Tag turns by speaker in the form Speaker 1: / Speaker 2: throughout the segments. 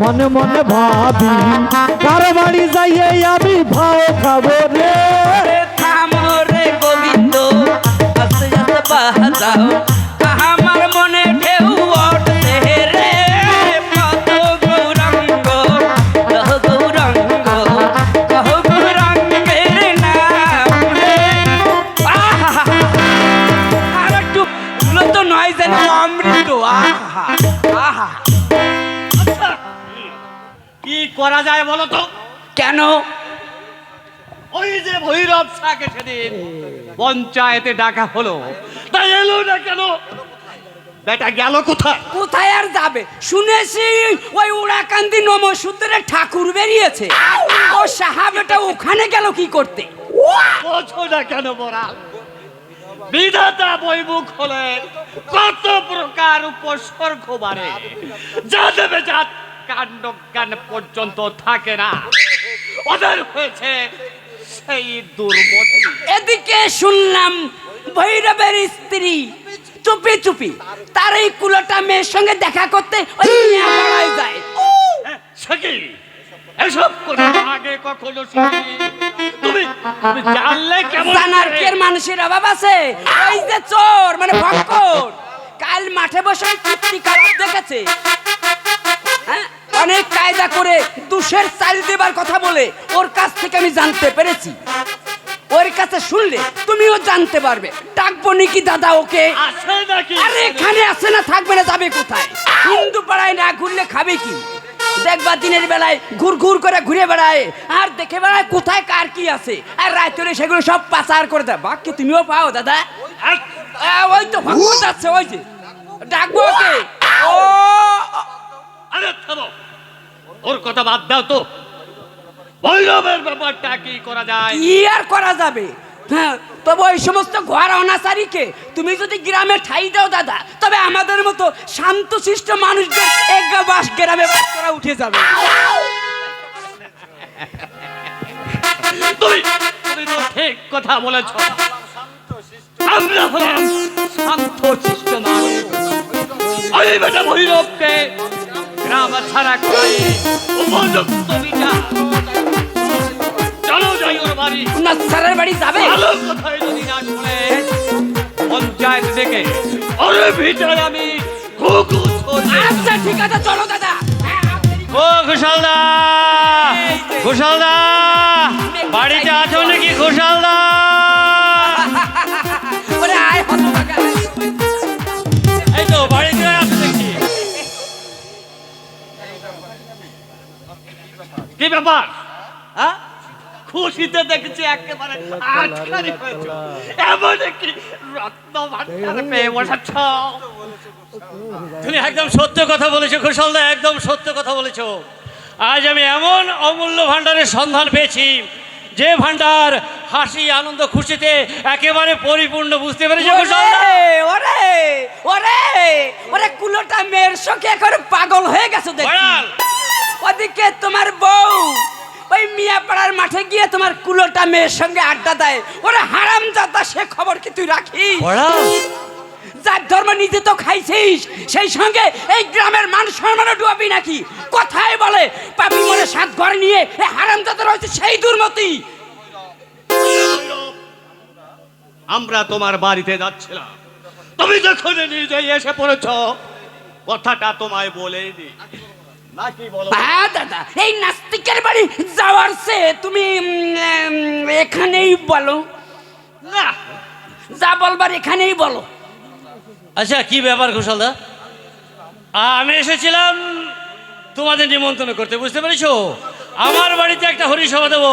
Speaker 1: মনে মনে ভাবি কারও বাড়ি যাইয়ে আমি ভাও খাব রে।
Speaker 2: করা যায় বলো তো?
Speaker 3: কেন?
Speaker 2: ওই যে ভৈরব শাকে সেদিন পঞ্চায়েতে ডাকা হলো। তাই এলো না কেন? বেটা গেল কোথায়?
Speaker 3: কোথায় আর যাবে? শুনেছি ওই উড়াকান্দি নমসূত্রে ঠাকুর বেরিয়েছে। ও সাহাবেটা ওখানে গেল কি করতে?
Speaker 2: বোঝো না কেন বড়া বিধাতা বৈমুখ হলে কত প্রকার উপসর্গ বাড়ে। যা দেবে যা কাণ্ড জ্ঞান পর্যন্ত থাকে না। ওদের হয়েছে সেই দুর্মতি
Speaker 3: এদিকে শুনলাম ভৈরবের স্ত্রী চুপি চুপি তার এই কুলোটা মেয়ের সঙ্গে দেখা করতে ওই মেয়াপাড়ায় যায়।
Speaker 2: সে কি? এসব কথা আগে কখনো শুনি তুমি তুমি জানলে কেমন
Speaker 3: জানার কি মানুষের অভাব আছে। ওই যে চোর মানে ভক্কর কাল মাঠে বসে খারাপ দেখেছে? কায়দা করে দুশের চাল দেবার কথা বলে ওর কাছ থেকে আমি জানতে পেরেছি। ওর কাছে শুনলে তুমিও জানতে পারবে। ডাকবো নাকি দাদা ওকে? আরে এখানে আসে না থাকবে না যাবে কোথায়? হিন্দু পাড়ায় না ঘুরলে খাবে কি? দেখবা দিনের বেলায় ঘুর ঘুর করে ঘুরে বেড়ায় আর দেখে বেড়ায় কোথায় কার কি আছে। আর রাত্রে সেগুলো সব পাচার করে দেয়। বাক্য তুমিও পাও দাদা। ওই তো ভগবত যাচ্ছে ওই যে। ডাকবো ওকে? ও
Speaker 2: আরে থামো। ওর কথা বাদ দাও তো। ভৈরবের ব্যাপারটা কি করা যায়?
Speaker 3: কি আর করা যাবে? হ্যাঁ তবে ওই সমস্ত ঘর অনাচারীকে তুমি যদি গ্রামে ঠাই দাও দাদা তবে আমাদের মতো শান্তশিষ্ট মানুষদের এক বাস গ্রামে বাস করা উঠে যাবে।
Speaker 2: তুমি তুমি তো ঠিক কথা বলেছ। আমরা হলাম শান্ত শিষ্ট মানুষ। ওই বেটা ভৈরবকে গ্রাম ছাড়া করাই উপযুক্ত বিচার। চলো যাই ওর বাড়ি।
Speaker 3: না স্যারের বাড়ি যাবে?
Speaker 2: ভালো কথাই যদি না শুনে পঞ্চায়েত থেকে ওরে ভিতরে আমি ঘুঘু
Speaker 3: আচ্ছা ঠিক আছে চলো দাদা।
Speaker 4: ও ঘোষালদা ঘোষালদা বাড়িতে আছো নাকি ঘোষালদা?
Speaker 2: কি ব্যাপার? হ্যাঁ? খুশিতে দেখেছি একেবারে আটকারি হয়েছে। এমন একটি রত্ন ভান্ডার পেয়ে বসাচ্ছ
Speaker 4: তুমি একদম সত্য কথা বলেছ ঘোষালদা একদম সত্য কথা বলেছ। আজ আমি এমন অমূল্য ভাণ্ডারের সন্ধান পেয়েছি যে ভাণ্ডার হাসি আনন্দ খুশিতে একেবারে পরিপূর্ণ বুঝতে পেরেছ
Speaker 3: ওরে ওরে ওরে কুলোটা মেয়ের সঙ্গে এখন পাগল হয়ে গেছে
Speaker 4: বড়াল।
Speaker 3: ওদিকে তোমার বউ ওই মিয়া পাড়ার মাঠে গিয়ে তোমার কুলোটা মেয়ের সঙ্গে আড্ডা দেয়। ওরে হারাম দাদা সে খবর কি তুই রাখিস?
Speaker 4: বড়াল।
Speaker 3: যার ধর্ম নিজে তো খাইছিস সেই সঙ্গে এই গ্রামের মান সম্মানও ডুয়াবি নাকি? কথাই বলে পাপি মনে সাত ঘর নিয়ে এই হারাম দাদা রয়েছে সেই দুর্মতি।
Speaker 2: আমরা তোমার বাড়িতে যাচ্ছিলাম। তুমি যখন নিজে এসে পড়েছ কথাটা তোমায় বলেই দি নাকি বলো
Speaker 3: হ্যাঁ দাদা এই নাস্তিকের বাড়ি যাওয়ার সে তুমি এখানেই বলো।
Speaker 2: না।
Speaker 3: যা বলবার এখানেই বলো।
Speaker 4: আচ্ছা কি ব্যাপার ঘোষালদা আমি এসেছিলাম তোমাদের নিমন্ত্রণ করতে বুঝতে পেরেছ? আমার বাড়িতে একটা হরিসভা দেবো।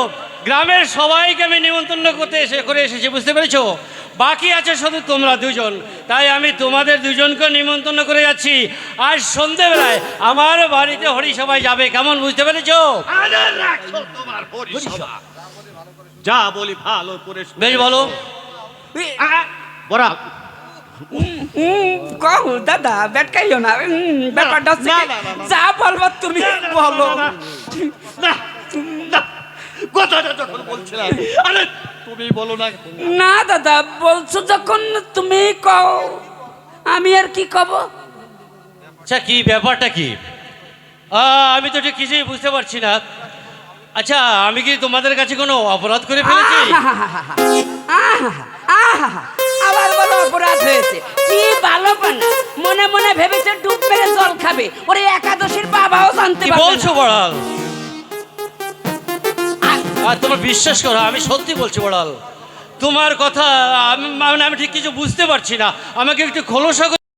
Speaker 4: গ্রামের সবাইকে আমি নিমন্ত্রণ করতে এসে করে এসেছি বুঝতে পেরেছ? বাকি আছে শুধু তোমরা দুজন তাই আমি তোমাদের দুজনকে নিমন্ত্রণ করে যাচ্ছি আজ সন্ধেবেলায় আমার বাড়িতে হরিসভায় যাবে কেমন বুঝতে পেরেছ
Speaker 2: যা বলি ভালো করে শুনে
Speaker 4: বেশ বলো
Speaker 3: কও দাদা বেটকাইও না ব্যাপারটা। যা বলবার তুমি বলো
Speaker 2: কথাটা যখন বলছিলাম আরে তুমি বলো না।
Speaker 3: না দাদা বলছো যখন তুমি কও। আমি আর কি কব?
Speaker 4: আচ্ছা কি ব্যাপারটা কি? আমি তো ঠিক কিছুই বুঝতে পারছি না। আচ্ছা আমি কি তোমাদের কাছে কোনো অপরাধ করে ফেলেছি?
Speaker 3: আবার বলো অপরাধ হয়েছে। কি ভালো পানা। মনে মনে ভেবেছে ডুব মেরে জল খাবে। ওরে একাদশীর বাবাও জানতে
Speaker 4: কি বলছো। বড়াল? আর তোমার বিশ্বাস করো, আমি সত্যি বলছি বড়াল। তোমার কথা আমি মানে আমি ঠিক কিছু বুঝতে পারছি না। আমাকে একটু খোলসা